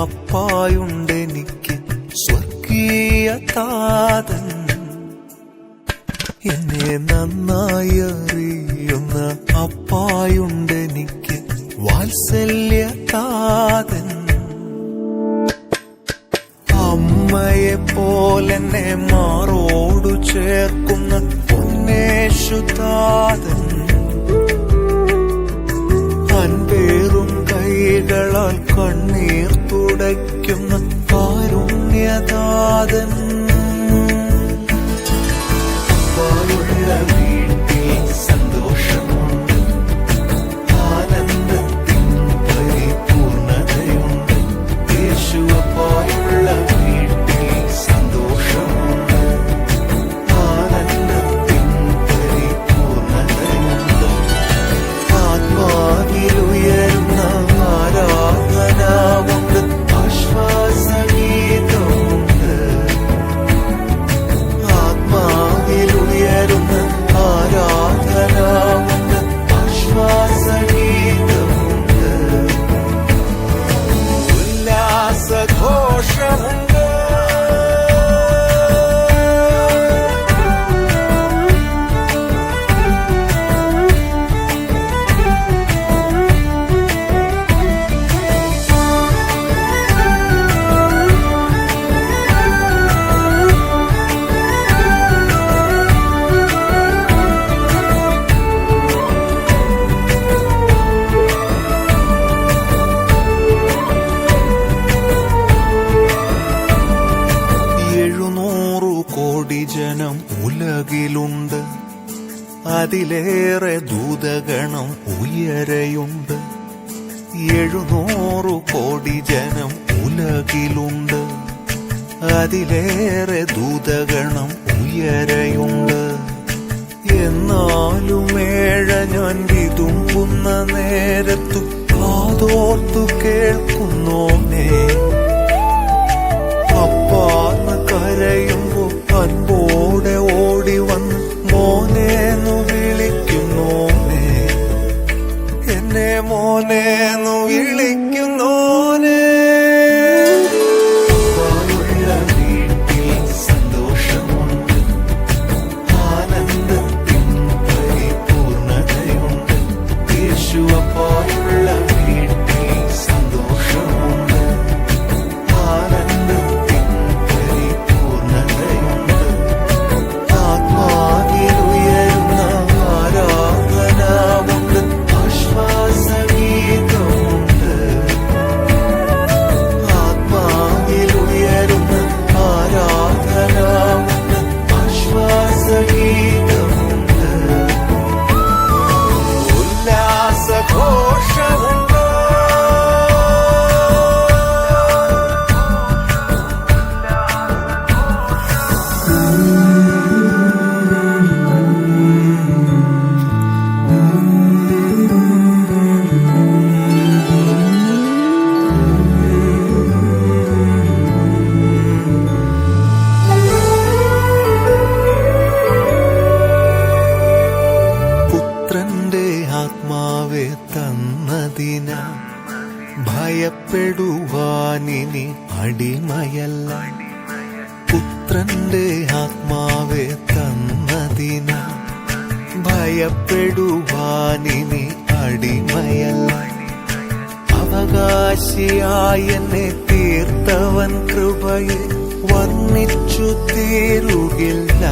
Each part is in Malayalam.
അപ്പായുണ്ടെനിക്ക് സ്വർഗീയ താതൻ. എന്നെ നന്നായി അറിയുന്ന അപ്പായുണ്ടെനിക്ക് വാത്സല്യ താതൻ. അമ്മയെ പോലെന്നെ മാറോടു ചേർക്കുന്ന പൊന്നേശുതാതൻ അൻപേറും അതിലേറെ ദൂതഗണം ഉയരയുണ്ട്. എഴുന്നൂറു കോടി ജനം ഉലകിലുണ്ട്. അതിലേറെ ദൂതഗണം ഉയരയുണ്ട്. എന്നാലും ഏഴ ഞാൻ വിതുമ്പുന്ന നേരത്തു കാതോർത്തു കേൾക്കുന്നോനേ. എന്നെ മോനെ വിളിക്കുന്നോനെ പുത്രന്റെ ആത്മാവെ തന്നതിന. ഭയപ്പെടുവാനിനി അടിമയല്ല. അവകാശിയായി എന്നെ തീർത്തവൻ കൃപയെ വർണിച്ചു തീരുകില്ല.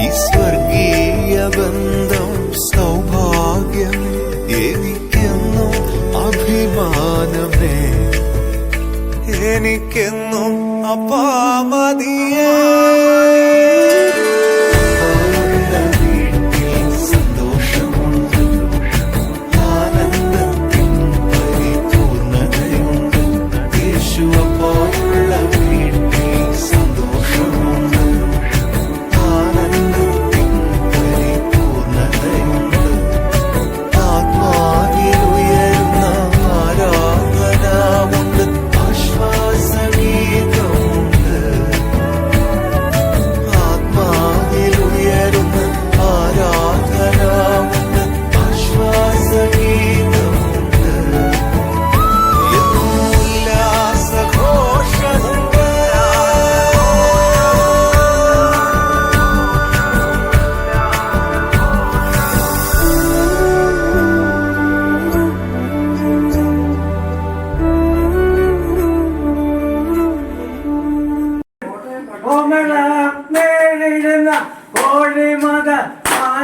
ഈ സ്വർഗീയ ബന്ധം സൗഭാഗ്യം എനിക്കെന്നും അഭിമാനമേ എനിക്കെന്നും அப்பா மதியே.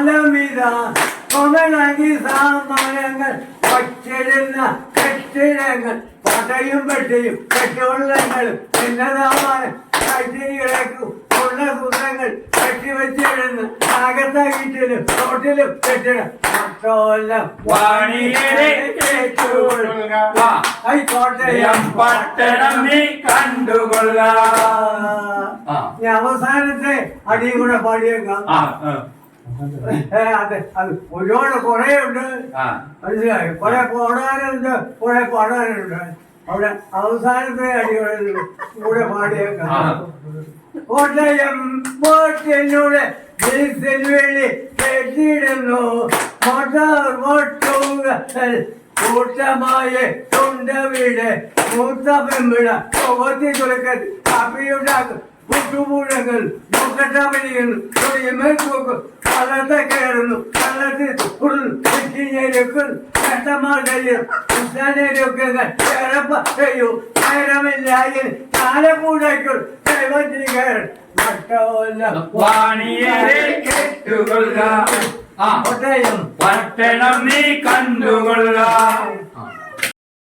കാലമിത കൊമണങ്ങി സാമാനങ്ങൾ ഒച്ചിടുന്ന കെട്ടിടങ്ങൾ പടയും പെട്ടിയും കെട്ടുള്ളങ്ങളും ചിന്നതാമാനം ഞാൻ അവസാനത്തെ അടിയും കൂടെ പാടിയേക്കാം. അതെ അത് ഒരുപാട് കുറെ ഉണ്ട് മനസ്സിലായി? കുറെ പോടാനുണ്ട് കുറെ പാടാനുണ്ട്. അവിടെ അവസാനത്തെ അടികളിൽ കൂടെ പാടിയേക്കാം. കോട്ടയം ദേശിൽ വേണ്ടി കെട്ടിടുന്നു മോട്ടാർ ബോട്ടുകൾ കൂട്ടമായി തൊണ്ടവിടെ മൂത്ത പെമ്പിട മുഖത്തി തുറക്കൽ കാപ്പിയുണ്ടാക്കും കള്ളത്തെ കയറുന്നു വാണിയരെ കേട്ടുകൊള്ളുക. ആ. കോട്ടയം പട്ടണം നീ കണ്ടുകൊള്ള